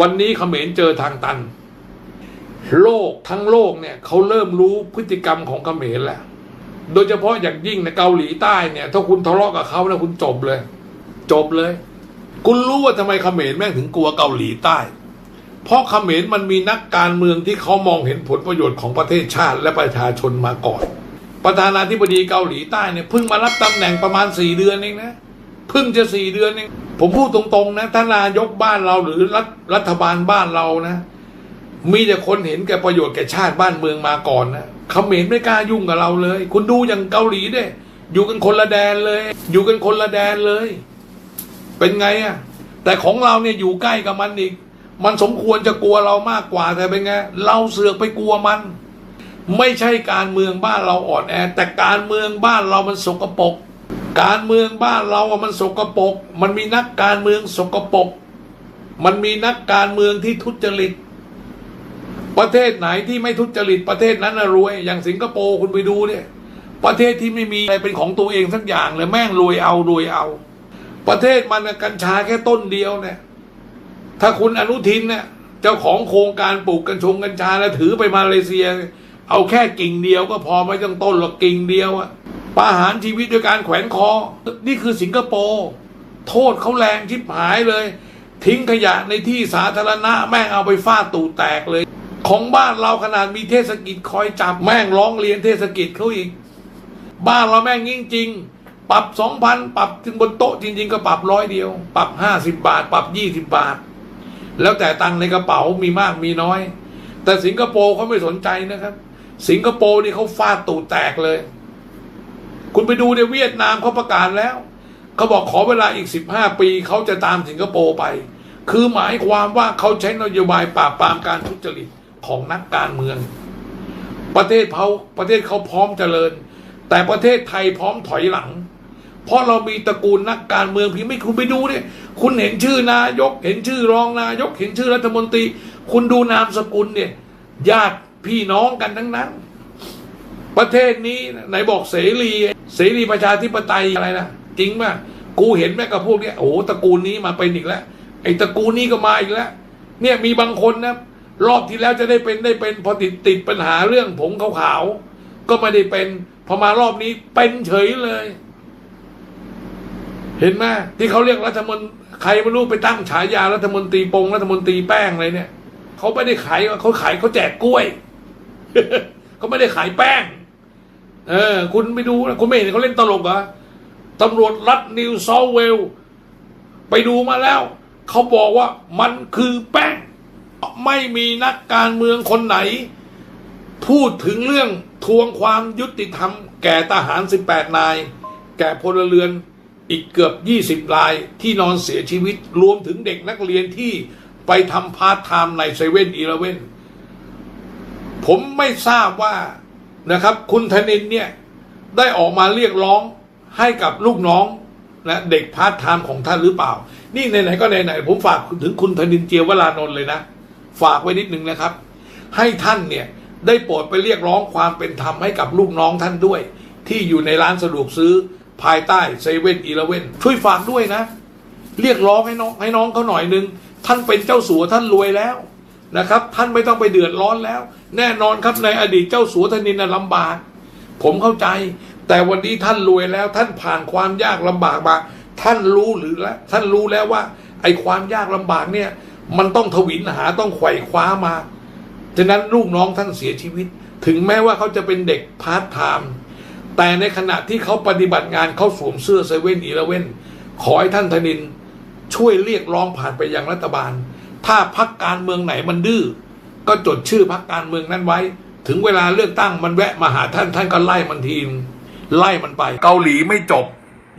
วันนี้เขมรเจอทางตัน โลกทั้งโลกเนี่ยเขาเริ่มรู้พฤติกรรมของเขมรแล้ว โดยเฉพาะอย่างยิ่งในเกาหลีใต้เนี่ย ถ้าคุณทะเลาะกับเขานะคุณจบเลย จบเลย คุณรู้ว่าทำไมเขมรแม่งถึงกลัวเกาหลีใต้ เพราะเขมรมันมีนักการเมืองที่เขามองเห็นผลประโยชน์ของประเทศชาติและประชาชนมาก่อน ประธานาธิบดีเกาหลีใต้เนี่ยเพิ่งมารับตำแหน่งประมาณสี่เดือนเองนะ เพิ่งจะสี่เดือนเองผมพูดตรงๆนะถ้านายกบ้านเราหรือรัฐรัฐบาลบ้านเรานะ มีแต่คนเห็นแก่ประโยชน์แก่ชาติบ้านเมืองมาก่อนนะเขมรไม่กล้ายุ่งกับเราเลย คุณดูอย่างเกาหลีเนี่ยอยู่กันคนละแดนเลย อยู่กันคนละแดนเลย เป็นไงอะแต่ของเราเนี่ยอยู่ใกล้กับมันอีก มันสมควรจะกลัวเรามากกว่าแต่เป็นไงเราเสือกไปกลัวมัน ไม่ใช่การเมืองบ้านเราอ่อนแอ แต่การเมืองบ้านเรามันสกปรก การเมืองบ้านเราอะมันสกปรกมันมีนักการเมืองสกปรกมันมีนักการเมืองที่ทุจริต ประเทศไหนที่ไม่ทุจริตประเทศนั้นน่ะรวย อย่างสิงคโปร์คุณไปดูเนี่ย ประเทศที่ไม่มีอะไรเป็นของตัวเองสักอย่างเลยแม่งรวยเอารวยเอา ประเทศมันกัญชาแค่ต้นเดียวเนี่ย ถ้าคุณอนุทินเนี่ยเจ้าของโครงการปลูกกัญชงกัญชาแล้วถือไปมาเลเซีย เอาแค่กิ่งเดียวก็พอไม่ต้องต้นหรอกกิ่งเดียวอะ ประหารชีวิตด้วยการแขวนคอ นี่คือสิงคโปร์โทษเขาแรงชิบหายเลย ทิ้งขยะในที่สาธารณะแม่งเอาไปฟาดตูแตกเลย ของบ้านเราขนาดมีเทศกิจคอยจับแม่งร้องเรียนเทศกิจเขาอีก บ้านเราแม่งยิ่งจริงปรับสองพันปรับถึงบนโต๊ะจริง ๆ ก็ปรับร้อยเดียว ปรับห้าสิบบาท ปรับยี่สิบบาท แล้วแต่ตังในกระเป๋ามีมากมีน้อย แต่สิงคโปร์เขาไม่สนใจนะครับ สิงคโปร์นี่เขาฟาดตูแตกเลย คุณไปดูในเวียดนามเขาประกาศแล้วเขาบอกขอเวลาอีกสิบห้าปีเขาจะตามสิงคโปร์ไป คือหมายความว่าเขาใช้นโยบายปราบปรามการทุจริตของนักการเมือง ประเทศเขาประเทศเขาพร้อมเจริญ แต่ประเทศไทยพร้อมถอยหลัง เพราะเรามีตระกูลนักการเมืองพี่ไม่คุณไปดูเนี่ยคุณเห็นชื่อนายก เห็นชื่อรองนายก เห็นชื่อรัฐมนตรี คุณดูนามสกุลเนี่ยญาติพี่น้องกันทั้งนั้น ประเทศนี้ไหนบอกเสรีเสรีประชาธิปไตยอะไรนะจริงป่ะกูเห็นแม่กับพวกเนี้ยโอ้โหตระกูลนี้มาเป็นอีกแล้วไอ้ตระกูลนี้ก็มาอีกแล้ว เนี่ยมีบางคนนะรอบที่แล้วจะได้เป็นได้เป็นพอติดติดปัญหาเรื่องผมขาวๆก็ไม่ได้เป็น พอมารอบนี้เป็นเฉยเลย เห็นไหมที่เขาเรียกรัฐมนตรีใครไม่รู้ไปตั้งฉายารัฐมนตรีปงรัฐมนตรีแป้งอะไรเนี่ยเขาไม่ได้ขายเขาขายเขาแจกกล้วยเขาไม่ได้ขายแป้ง เออ คุณไปดูนะคุณไม่เห็นเขาเล่นตลกเหรอตำรวจรัฐนิวเซาเวล ไปดูมาแล้ว เขาบอกว่ามันคือแป้ง ไม่มีนักการเมืองคนไหน พูดถึงเรื่องทวงความยุติธรรม แก่ทหาร 18 นาย แก่พลเรือนอีกเกือบ 20 รายที่นอนเสียชีวิต รวมถึงเด็กนักเรียนที่ไปทำพาร์ทไทม์ในเซเว่นอีเลเว่นผมไม่ทราบว่า นะครับ คุณธนินเนี่ยได้ออกมาเรียกร้องให้กับลูกน้องนะเด็กพาร์ทไทม์ของท่านหรือเปล่า นี่ไหนๆก็ไหนๆผมฝากถึงคุณธนินเจียววรานนท์เลยนะ ฝากไว้นิดนึงนะครับ ให้ท่านเนี่ยได้โปรดไปเรียกร้องความเป็นธรรมให้กับลูกน้องท่านด้วย ที่อยู่ในร้านสะดวกซื้อภายใต้เซเว่นอีเลเว่นช่วยฝากด้วยนะ เรียกร้องให้น้องให้น้องเขาหน่อยนึง ท่านเป็นเจ้าสัวท่านรวยแล้ว นะครับ ท่านไม่ต้องไปเดือดร้อนแล้ว แน่นอนครับในอดีตเจ้าสัวธนินนะลำบาก ผมเข้าใจ แต่วันนี้ท่านรวยแล้ว ท่านผ่านความยากลำบากมา ท่านรู้หรือแล้วท่านรู้แล้วว่า ไอ้ความยากลำบากเนี่ย มันต้องทวินหาต้องไขว่คว้ามาฉะนั้นลูกน้องท่านเสียชีวิต ถึงแม้ว่าเขาจะเป็นเด็กพาร์ทไทม์แต่ในขณะที่เขาปฏิบัติงานเขาสวมเสื้อเซเว่นอีเลเว่นขอให้ท่านธนินช่วยเรียกร้องผ่านไปยังรัฐบาล ถ้าพักการเมืองไหนมันดื้อก็จดชื่อพักการเมืองนั้นไว้ ถึงเวลาเลือกตั้งมันแวะมาหาท่านท่านก็ไล่มันทีมไล่มันไปเกาหลีไม่จบ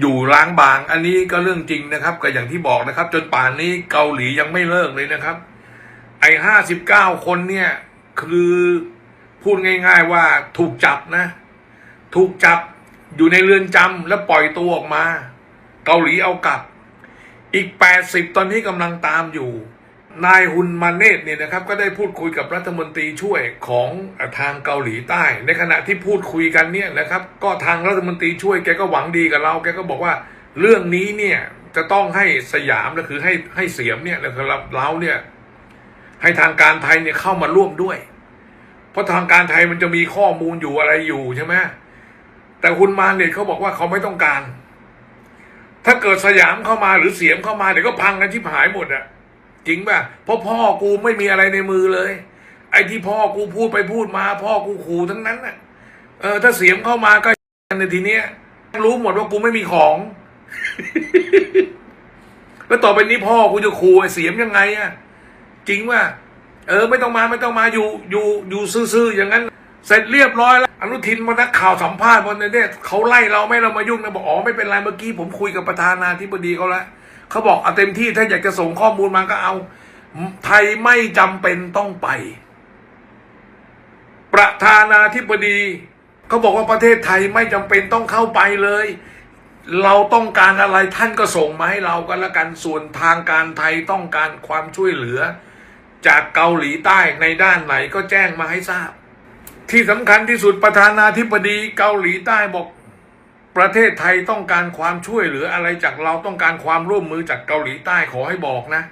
อยู่ล้างบาง อันนี้ก็เรื่องจริงนะครับ ก็อย่างที่บอกนะครับ จนป่านนี้เกาหลียังไม่เลิกเลยนะครับ ไอ้ห้าสิบเก้าคนเนี่ยคือพูดง่าย ๆว่าถูกจับนะ ถูกจับอยู่ในเรือนจำแล้วปล่อยตัวออกมา เกาหลีเอากลับ อีก80ตอนนี้กำลังตามอยู่ นายฮุนมาเนตเนี่ยนะครับก็ได้พูดคุยกับรัฐมนตรีช่วยของทางเกาหลีใต้ ในขณะที่พูดคุยกันเนี่ยนะครับ ก็ทางรัฐมนตรีช่วยแกก็หวังดีกับเราแกก็บอกว่าเรื่องนี้เนี่ยจะต้องให้สยามก็คือให้ให้เสียมเนี่ยแล้วก็เราเนี่ยให้ทางการไทยเนี่ยเข้ามาร่วมด้วย เพราะทางการไทยมันจะมีข้อมูลอยู่อะไรอยู่ใช่ไหมแต่คุณมาเนี่ยเขาบอกว่าเขาไม่ต้องการ ถ้าเกิดสยามเข้ามาหรือเสียมเข้ามาเดี๋ยวก็พังกันชิบหายหมดอะ จริงป่ะเพราะพ่อกูไม่มีอะไรในมือเลย ไอ้ที่พ่อกูพูดไปพูดมา พ่อกูขู่ทั้งนั้นน่ะ เออ ถ้าเสียมเข้ามาก็ในทีเนี้ยรู้หมดว่ากูไม่มีของ แล้วต่อไปนี้พ่อกูจะขู่ไอ้เสียมยังไงอะจริงว่า เออ ไม่ต้องมาไม่ต้องมาอยู่อยู่อยู่ซื่อๆอย่างนั้น เสร็จเรียบร้อยแล้วอนุทินมานักข่าวสัมภาษณ์บนเนี่ยเขาไล่เราไม่เรามายุ่งนะบอกอ๋อไม่เป็นไรเมื่อกี้ผมคุยกับประธานาธิบดีเขาแล้ว เขาบอกเอาเต็มที่ถ้าอยากจะส่งข้อมูลมาก็เอา ไทยไม่จำเป็นต้องไป ประธานาธิบดีเขาบอกว่าประเทศไทยไม่จำเป็นต้องเข้าไปเลย เราต้องการอะไรท่านก็ส่งมาให้เรากันละกันส่วนทางการไทยต้องการความช่วยเหลือ จากเกาหลีใต้ในด้านไหนก็แจ้งมาให้ทราบ ที่สำคัญที่สุดประธานาธิบดีเกาหลีใต้บอก ประเทศไทยต้องการความช่วยเหลืออะไรจากเราต้องการความร่วมมือจากเกาหลีใต้ขอให้บอกนะ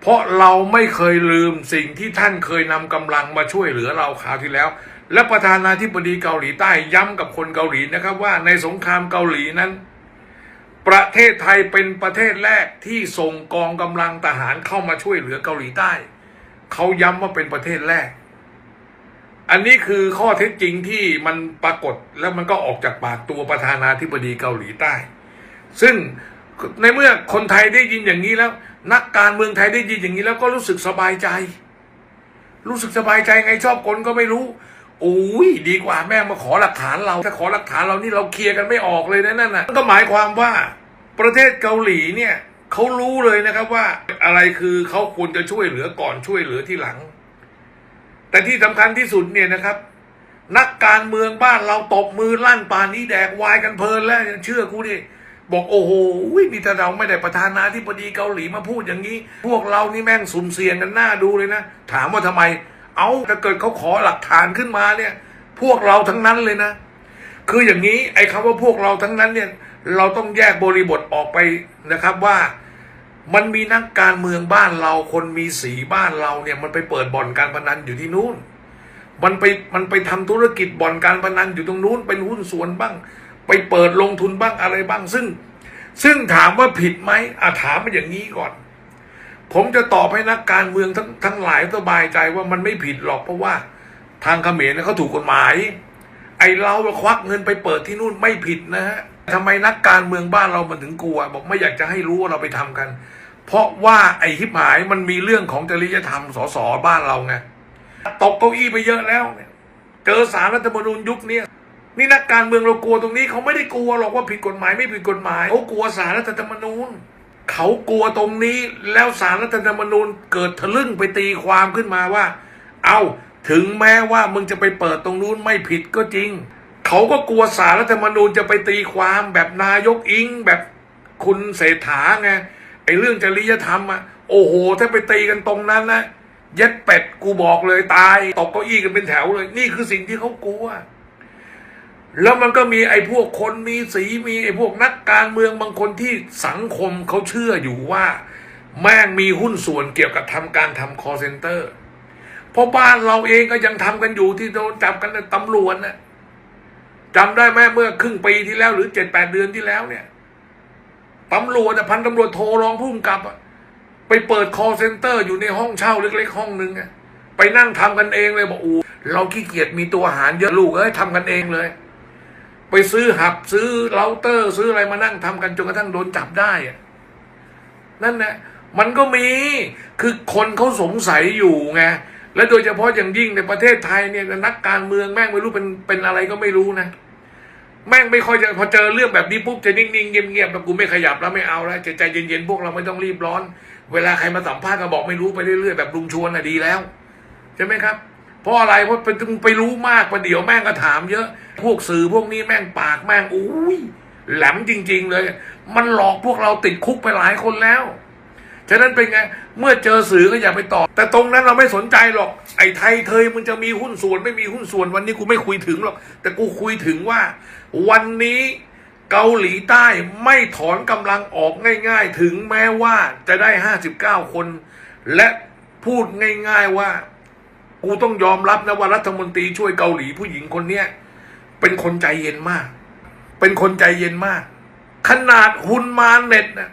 เพราะเราไม่เคยลืมสิ่งที่ท่านเคยนำกำลังมาช่วยเหลือเราคราวที่แล้ว และประธานาธิบดีเกาหลีใต้ย้ำกับคนเกาหลีนะครับว่าในสงครามเกาหลีนั้น ประเทศไทยเป็นประเทศแรกที่ส่งกองกำลังทหารเข้ามาช่วยเหลือเกาหลีใต้ เขาย้ำว่าเป็นประเทศแรก อันนี้คือข้อเท็จจริงที่มันปรากฏแล้วมันก็ออกจากปากตัวประธานาธิบดีเกาหลีใต้ ซึ่งในเมื่อคนไทยได้ยินอย่างนี้แล้ว นักการเมืองไทยได้ยินอย่างนี้แล้วก็รู้สึกสบายใจ รู้สึกสบายใจไงชอบคนก็ไม่รู้โอ้ยดีกว่าแม่งมาขอหลักฐานเรา ถ้าขอหลักฐานเรานี่เราเคลียร์กันไม่ออกเลยนะนั่นน่ะก็หมายความว่าประเทศเกาหลีเนี่ยเขารู้เลยนะครับว่าอะไรคือเขาควรจะช่วยเหลือก่อนช่วยเหลือที่หลัง แต่ที่สำคัญที่สุดเนี่ยนะครับ นักการเมืองบ้านเราตบมือลั่นป่านนี้แดกวายกันเพลินแล้วยังเชื่อกูดิบอกโอ้โหนี่ถ้าเราไม่ได้ประธานาธิบดีเกาหลีมาพูดอย่างนี้ พวกเรานี่แม่งสุ่มเสี่ยงกันหน้าดูเลยนะ ถามว่าทำไม เอาถ้าเกิดเขาขอหลักฐานขึ้นมาเนี่ย พวกเราทั้งนั้นเลยนะ คืออย่างนี้ไอ้คำว่าพวกเราทั้งนั้นเนี่ย เราต้องแยกบริบทออกไปนะครับว่า มันมีนักการเมืองบ้านเราคนมีสีบ้านเราเนี่ยมันไปเปิดบ่อนการพนันอยู่ที่นู้น มันไปมันไปทำธุรกิจบ่อนการพนันอยู่ตรงนู้น เป็นหุ้นส่วนบ้าง ไปเปิดลงทุนบ้างอะไรบ้างซึ่ง ซึ่งถามว่าผิดไหมอาถามมาอย่างนี้ก่อน ผมจะตอบให้นักการเมืองทั้งทั้งหลายสบายใจว่ามันไม่ผิดหรอกเพราะว่า ทางเขมรเนี่ยเขาถูกกฎหมาย ไอ้เราควักเงินไปเปิดที่นู่นไม่ผิดนะฮะทำไมนักการเมืองบ้านเรามันถึงกลัว บอกไม่อยากจะให้รู้ว่าเราไปทำกัน เพราะว่าไอ้ฮิปหายมันมีเรื่องของจริยธรรมสสบ้านเราไงตกเก้าอี้ไปเยอะแล้วเนี่ยเจอสารรัฐธรรมนูญยุคนี้นี่นักการเมืองเรากลัวตรงนี้เขาไม่ได้กลัวหรอกว่าผิดกฎหมายไม่ผิดกฎหมายเขากลัวสารรัฐธรรมนูญเขากลัวตรงนี้แล้วสารรัฐธรรมนูญเกิดทะลึ่งไปตีความขึ้นมาว่า เอาถึงแม้ว่ามึงจะไปเปิดตรงนู้นไม่ผิดก็จริง เขาก็กลัวสารรัฐธรรมนูญจะไปตีความแบบนายกอิงแบบคุณเศรษฐาไง ไอ้เรื่องจริยธรรมอะโอ้โห ถ้าไปตีกันตรงนั้นนะเย็ดเป็ดกูบอกเลยตายตกเก้าอี้กันเป็นแถวเลย นี่คือสิ่งที่เขากลัว แล้วมันก็มีไอ้พวกคนมีสีมีไอ้พวกนักการเมืองบางคนที่สังคมเขาเชื่ออยู่ว่า แม่งมีหุ้นส่วนเกี่ยวกับทำการทำคอเซนเตอร์เพราะบ้านเราเองก็ยังทำกันอยู่ที่โดนจับกันในตำรวจนะจำได้ไหมเมื่อครึ่งปีที่แล้วหรือเจ็ดแปดเดือนที่แล้วเนี่ย ตำรวจน่ะพันตำรวจโทรรองผู้กำกับอะไปเปิดคอเซนเตอร์อยู่ในห้องเช่าเล็ก ๆ ห้องนึงไปนั่งทำกันเองเลยบอกอูเราขี้เกียจมีตัวหารเยอะลูกเอ้ยทำกันเองเลย ไปซื้อหับซื้อเราเตอร์ ซื้ออะไรมานั่งทำกันจนกระทั่งโดนจับได้อะนั่นแหละมันก็มีคือคนเขาสงสัยอยู่ไงและโดยเฉพาะอย่างยิ่งในประเทศไทยเนี่ยนักการเมืองแม่งไม่รู้เป็นเป็นอะไรก็ไม่รู้นะ แม่งไม่ค่อยจะพอเจอเรื่องแบบนี้ปุ๊บจะนิ่งๆเงียบๆแบบกูไม่ขยับแล้วไม่เอาแล้วจใจเย็นๆพวกเราไม่ต้องรีบร้อน เวลาใครมาสัมภาษณ์ก็บอกไม่รู้ไปเรื่อยๆแบบลุงชวนน่ะดีแล้วใช่ไหมครับ เพราะอะไรเพราะไปไปรู้มากประเดี๋ยวแม่งก็ถามเยอะ พวกสื่อพวกนี้แม่งปากแม่งอุ้ยแหลมจริง ๆ เลย มันหลอกพวกเราติดคุกไปหลายคนแล้วฉะนั้นเป็นไง เมื่อเจอสื่อก็อย่าไปตอบแต่ตรงนั้นเราไม่สนใจหรอก ไอ้ไทยเทยมันจะมีหุ้นส่วนไม่มีหุ้นส่วนวันนี้กูไม่คุยถึงหรอก แต่กูคุยถึงว่า วันนี้เกาหลีใต้ไม่ถอนกำลังออกง่ายๆ ถึงแม้ว่าจะได้ 59 คน และพูดง่ายๆว่า กูต้องยอมรับนะว่ารัฐมนตรีช่วยเกาหลีผู้หญิงคนเนี้ยเป็นคนใจเย็นมาก เป็นคนใจเย็นมาก ขนาดฮุนมานเน็ตนะ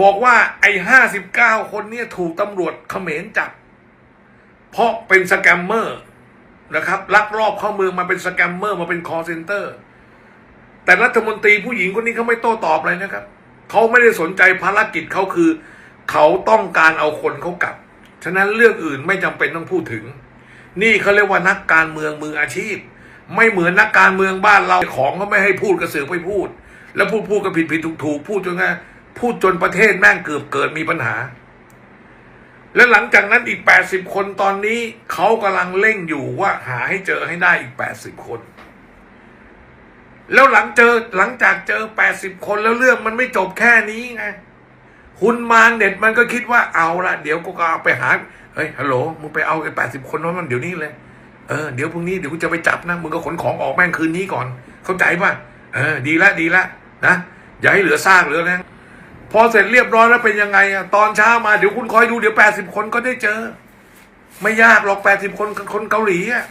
บอกว่าไอ้ห้าสิบเก้าคนเนี่ยถูกตำรวจเขมรจับ เพราะเป็นสแกมเมอร์ นะครับลักลอบเข้าเมืองมาเป็นสแกมเมอร์มาเป็นคอร์เซนเตอร์ แต่รัฐมนตรีผู้หญิงคนนี้เขาไม่โต้ตอบเลยนะครับเขาไม่ได้สนใจภารกิจเขาคือ เขาต้องการเอาคนเขากลับ ฉะนั้นเรื่องอื่นไม่จำเป็นต้องพูดถึง นี่เขาเรียกว่านักการเมืองมืออาชีพ ไม่เหมือนนักการเมืองบ้านเราของเขาไม่ให้พูดกระสือไปพูด แล้วพูดพูดก็ผิดผิดถูกถูกพูดจนไงพูดจนประเทศแม่งเกือบเกิดมีปัญหา และหลังจากนั้นอีก 80 คนตอนนี้เขากำลังเร่งอยู่ว่าหาให้เจอให้ได้อีก 80 คน แล้วหลังเจอหลังจากเจอ 80 คนแล้วเรื่องมันไม่จบแค่นี้ไงคุณมารเด็ดมันก็คิดว่าเอาละเดี๋ยวกูก็เอาไปหาเฮ้ยฮัลโหลมึงไปเอาไอ้แปดสิบคนนั้นมันเดี๋ยวนี้เลยเออเดี๋ยวพรุ่งนี้เดี๋ยวกูจะไปจับนะมึงก็ขนของออกแม่งคืนนี้ก่อน เข้าใจป่ะเออ ดีละดีละนะอย่าให้เหลือซากเหลือนะ พอเสร็จเรียบร้อยแล้วเป็นยังไงอะตอนเช้ามาเดี๋ยวคุณคอยดูเดี๋ยวแปดสิบคนก็ได้เจอ ไม่ยากหรอกแปดสิบคนคนเกาหลีอะ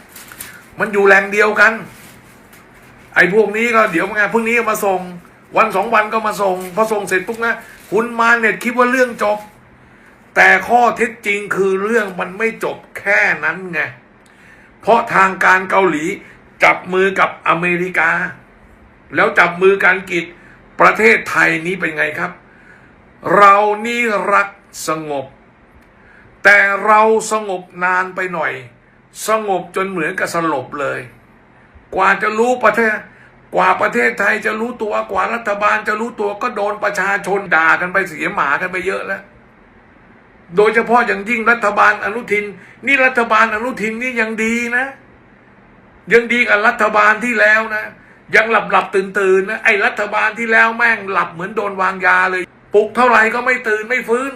มันอยู่แหล่งเดียวกัน ไอ้พวกนี้ก็เดี๋ยวงานพรุ่งนี้มาส่ง วันสองวันก็มาส่งพอส่งเสร็จปุ๊บนะคุณมาเน็ตคิดว่าเรื่องจบ แต่ข้อเท็จจริงคือเรื่องมันไม่จบแค่นั้นไงเพราะทางการเกาหลีจับมือกับอเมริกา แล้วจับมือกันกิจประเทศไทยนี้เป็นไงครับ เรานี่รักสงบ แต่เราสงบนานไปหน่อย สงบจนเหมือนกับสลบเลย กว่าจะรู้ประเทศ กว่าประเทศไทยจะรู้ตัวกว่ารัฐบาลจะรู้ตัวก็โดนประชาชนด่ากันไปเสียหมากันไปเยอะแล้วโดยเฉพาะอย่างยิ่งรัฐบาลอนุทิน นี่รัฐบาลอนุทินนี่ยังดีนะ ยังดีกับรัฐบาลที่แล้วนะ ยังหลับหลับตื่นตื่นนะไอ้รัฐบาลที่แล้วแม่งหลับเหมือนโดนวางยาเลย ปลุกเท่าไหร่ก็ไม่ตื่นไม่ฟื้น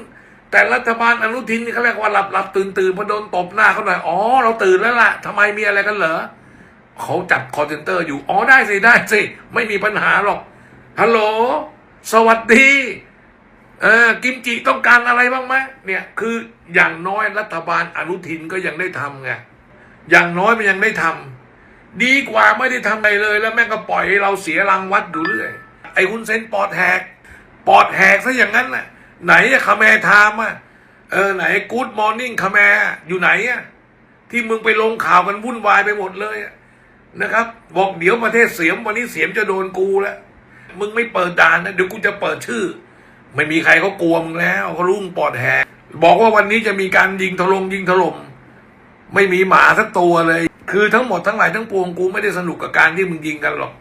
แต่รัฐบาลอนุทินนี่เขาเรียกว่าหลับหลับตื่นตื่นพอโดนตบหน้าเขาหน่อยอ๋อเราตื่นแล้วล่ะทำไมมีอะไรกันเหรอเขาจับคอร์เซนเตอร์อยู่อ๋อได้สิได้สิไม่มีปัญหาหรอกฮัลโหลสวัสดีเออกิมจิต้องการอะไรบ้างไหมเนี่ยคืออย่างน้อยรัฐบาลอนุทินก็ยังได้ทำไงอย่างน้อยมันยังได้ทำดีกว่าไม่ได้ทำอะไรเลย แล้วแม่งก็ปล่อยให้เราเสียรังวัดอยู่เรื่อยไอ้คุณเซนปอดแหก ปอดแหกซะอย่างนั้นน่ะ ไหนอะคาแมร์ไทม์อะเออไหนกู๊ดมอร์นิ่งคาแมอยู่ไหนอะที่มึงไปลงข่าวกันวุ่นวายไปหมดเลยนะครับ บอกเดี๋ยวประเทศเสียมวันนี้เสียมจะโดนกูแล้วมึงไม่เปิดด่านนะเดี๋ยวกูจะเปิดชื่อ ไม่มีใครเขากลัวมึงแล้วเขารุ่งปอดแหกบอกว่าวันนี้จะมีการยิงถล่มยิงถล่มไม่มีหมาสักตัวเลย คือทั้งหมดทั้งหลายทั้งปวงกูไม่ได้สนุกกับการที่มึงยิงกันหรอก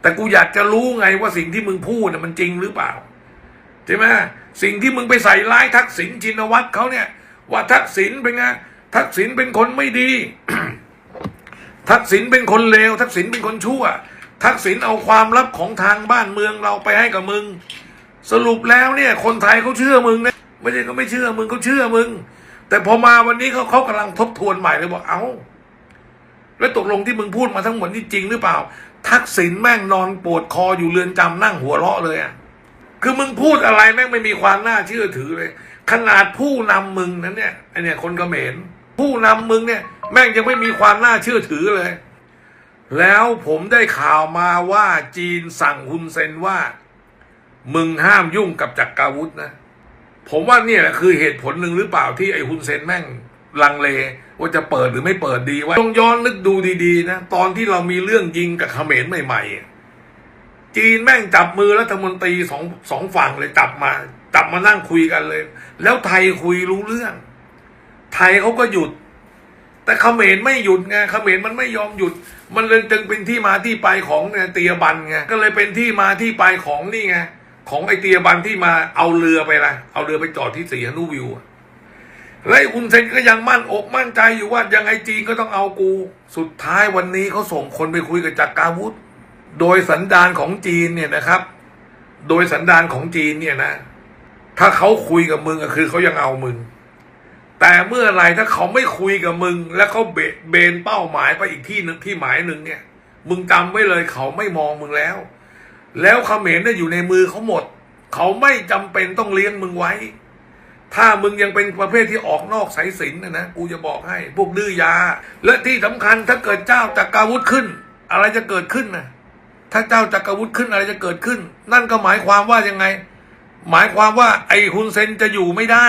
แต่กูอยากจะรู้ไงว่าสิ่งที่มึงพูดน่ะมันจริงหรือเปล่า ช่ไหมสิ่งที่มึงไปใส่ร้ายทักษิณชินวัตรเขาเนี่ย ว่าทักษิณเป็นไงทักษิณเป็นคนไม่ดี ทักษิณเป็นคนเลว ทักษิณเป็นคนชั่ว ทักษิณเอาความลับของทางบ้านเมืองเราไปให้กับมึง สรุปแล้วเนี่ย คนไทยเขาเชื่อมึงนะไม่ใช่เขาไม่เชื่อมึงเขาเชื่อมึง แต่พอมาวันนี้เขาเขากำลังทบทวนใหม่เลยบอกเอา้าแล้วตกลงที่มึงพูดมาทั้งหมดนี่จริงหรือเปล่า ทักษิณแม่งนอนปวดคออยู่เรือนจำนั่งหัวเราะเลยอะ คือมึงพูดอะไรแม่งไม่มีความน่าเชื่อถือเลย ขนาดผู้นำมึงนั้นเนี่ยไอเนี่ยคนเขมรผู้นำมึงเนี่ย แม่งยังไม่มีความน่าเชื่อถือเลย แล้วผมได้ข่าวมาว่าจีนสั่งฮุนเซนว่า มึงห้ามยุ่งกับจักราวุธนะ ผมว่าเนี่ยแหละคือเหตุผลหนึ่งหรือเปล่าที่ไอฮุนเซนแม่งลังเลว่าจะเปิดหรือไม่เปิดดีว่าต้องย้อนนึกดูดีๆนะ ตอนที่เรามีเรื่องยิงกับเขมรใหม่ๆอะ จีนแม่งจับมือรัฐมนตรีสองสองฝั่งเลยจับมา จับมานั่งคุยกันเลย แล้วไทยคุยรู้เรื่อง ไทยเขาก็หยุด แต่เขมรไม่หยุดไงเขมรมันไม่ยอมหยุด มันเลยจึงเป็นที่มาที่ไปของเนี่ยเตียบันไงก็เลยเป็นที่มาที่ไปของนี่ไงของไอเตียบันที่มาเอาเรือไปละเอาเรือไปจอดที่สีหนุวิวและอ้คุณเซนก็ยังมั่นอกมั่นใจอยู่ว่ายังไงจีนก็ต้องเอากู สุดท้ายวันนี้เขาส่งคนไปคุยกับจักรกาวุธ โดยสันดานของจีนเนี่ยนะครับ โดยสันดานของจีนเนี่ยนะ ถ้าเขาคุยกับมึงก็คือเขายังเอามึง แต่เมื่อไรถ้าเขาไม่คุยกับมึง แล้วเขาเบเบนเป้าหมายไปอีกที่หนึ่งที่หมายหนึ่งเนี่ย มึงจำไว้เลยเขาไม่มองมึงแล้ว แล้วเขมรเนี่ยอยู่ในมือเขาหมด เขาไม่จำเป็นต้องเลี้ยงมึงไว้ ถ้ามึงยังเป็นประเภทที่ออกนอกสายสินนะนะกูจะบอกให้พวกดื้อยา และที่สำคัญถ้าเกิดเจ้าจักาวุธขึ้น อะไรจะเกิดขึ้นนะ ถ้าเจ้าจักรวุฒิขึ้นอะไรจะเกิดขึ้น นั่นก็หมายความว่ายังไง หมายความว่าไอ้ฮุนเซนจะอยู่ไม่ได้